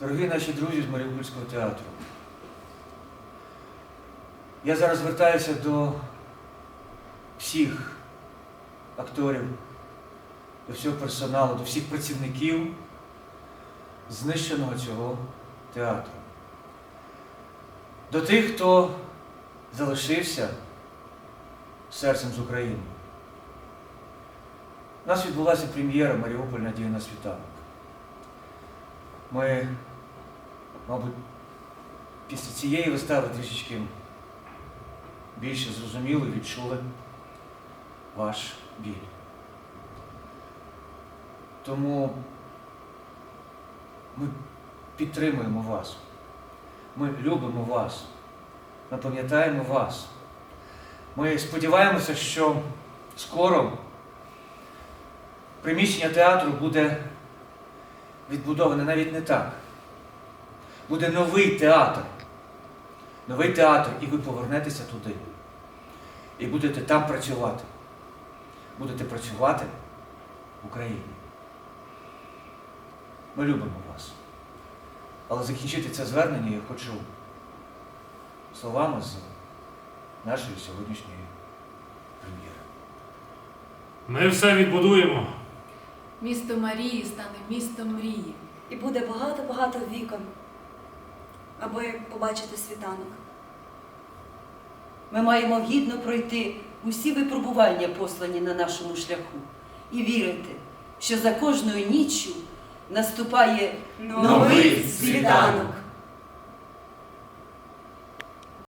Дорогі наші друзі з Маріупольського театру. Я зараз звертаюся до всіх акторів, до всього персоналу, до всіх працівників знищеного цього театру. До тих, хто залишився серцем з України. У нас відбулася прем'єра Маріуполь Надія на світанок. Ми, мабуть, після цієї вистави трішечки більше зрозуміли, відчули ваш біль. Тому ми підтримуємо вас. Ми любимо вас. Ми пам'ятаємо вас. Ми сподіваємося, що скоро приміщення театру буде відбудоване навіть не так. Буде новий театр. Новий театр, і ви повернетеся туди. І будете там працювати. Будете працювати в Україні. Ми любимо вас. Але закінчити це звернення я хочу словами з нашої сьогоднішньої прем'єри. Ми все відбудуємо. Місто Марії стане містом мрії. І буде багато-багато вікон, аби побачити світанок. Ми маємо гідно пройти усі випробування, послані на нашому шляху, і вірити, що за кожною ніччю наступає Новий світанок.